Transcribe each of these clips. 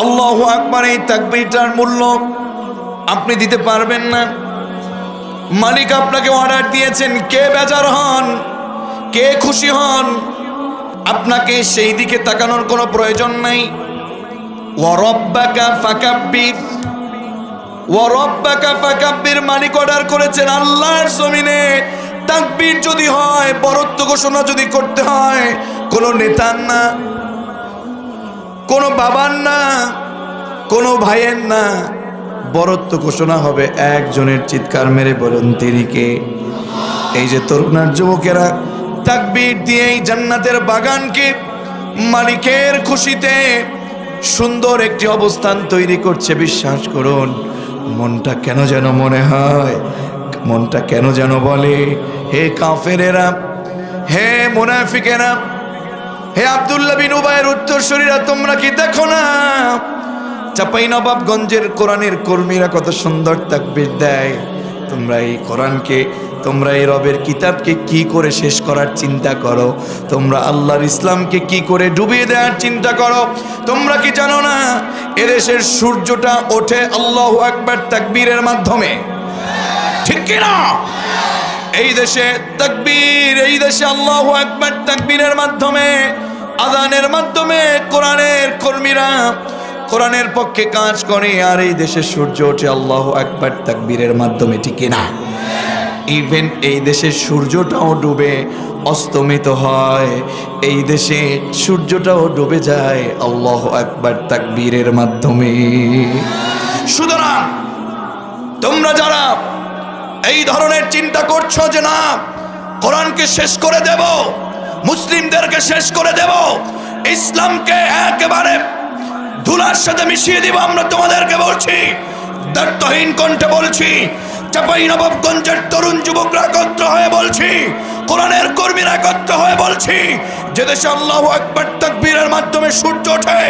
আল্লাহ আকবার এই তাকবিরটার মূল্য আপনি দিতে পারবেন না। মালিক আপনাকে অর্ডার দিয়েছেন, কে বেজার হন, কে খুশি হন, আপনাকে সেই দিকে তাকানোর কোনো প্রয়োজন নাই। মালিক অর্ডার করেছেন আল্লাহর জমিনে। তাকবীর যদি হয়, বরত্ব ঘোষণা যদি করতে হয়, কোনো নেতার না। কোনো বাবার না, কোনো ভাইয়ের না। বরত্ব ঘোষণা হবে একজনের চিৎকার মেরে বলুন তিরিকে এই যে তরুণার যুবকেরা তাকবির দিয়ে এই জান্নাতের বাগানকে মালিকের খুশিতে সুন্দর একটি অবস্থান তৈরি করছে, বিশ্বাস করুন। মনটা কেন যেন মনে হয়, মনটা কেন যেন বলে, হে কাফেরেরা, হে মুনাফিকেরা হে আব্দুল্লাহ বিন উবায়ের উত্তরসূরিরা, তোমরা কি দেখো না? চাপাই নবাবগঞ্জের কোরআনের কর্মীরা কত সুন্দর তাকবির দেয়। তোমরা এই কোরআনকে, তোমরা এই রবের কিতাবকে কি করে শেষ করার চিন্তা করো? তোমরা আল্লাহর ইসলামকে কি করে ডুবিয়ে দেওয়ার চিন্তা করো? তোমরা কি জানো না, এদেশের সূর্যটা ওঠে আল্লাহ একবার তাকবীরের মাধ্যমে। ঠিক কিনা এই দেশে তাকবীর, এই দেশে আল্লাহ একবার তাকবীরের মাধ্যমে। আদানের মাধ্যমে কোরআনের কর্মীরা কোরআনের পক্ষে কাজ করে, আর এই দেশের সূর্য ওঠে আল্লাহ একবার তাকবীরের মাধ্যমে, ঠিক না? ইভেন এই দেশের সূর্যটাও ডুবে, অস্তমিত হয়। এই দেশে সূর্যটাও ডুবে যায় আল্লাহ একবার তাকবীরের মাধ্যমে। সুতরাং তোমরা যারা এই ধরনের চিন্তা করছ যে না, কোরআনকে শেষ করে দেব মুসলিমদেরকে শেষ করে দেব। ইসলামকে একেবারে ধুলার সাথে মিশিয়ে দিব আমরা তোমাদেরকে বলছি। দায়িত্বহীন কণ্ঠে বলছি, চাপাই নবাবগঞ্জের তরুণ যুবকরা একত্র হয়ে বলছি, কোরআনের কর্মীরা একত্র হয়ে বলছি, যে দেশে আল্লাহ একবার তাকবীরের মাধ্যমে সূর্য ওঠে,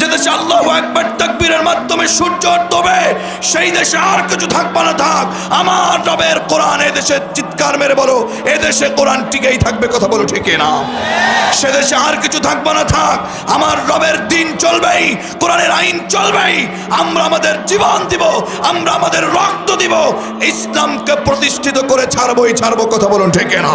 যে দেশে আল্লাহ একবার তাকবীরের মাধ্যমে সূর্য ডোবে, সেই দেশে আর কিছু থাকবে না, থাক, আমার রবের কোরআন এদেশে চিৎকার মেরে বলো, এদেশে কোরআন টিকেই থাকবে কথা বলো ঠিক না সে দেশে আর কিছু থাকবে না থাক, আমার রবের দিন চলবেই, কোরআনের আইন চলবেই, আমরা আমাদের জীবন দিব, আমরা আমাদের রক্ত দিব, ইসলামকে প্রতিষ্ঠিত করে ছাড়বই, ছাড়বো কথা বলুন ঠিক না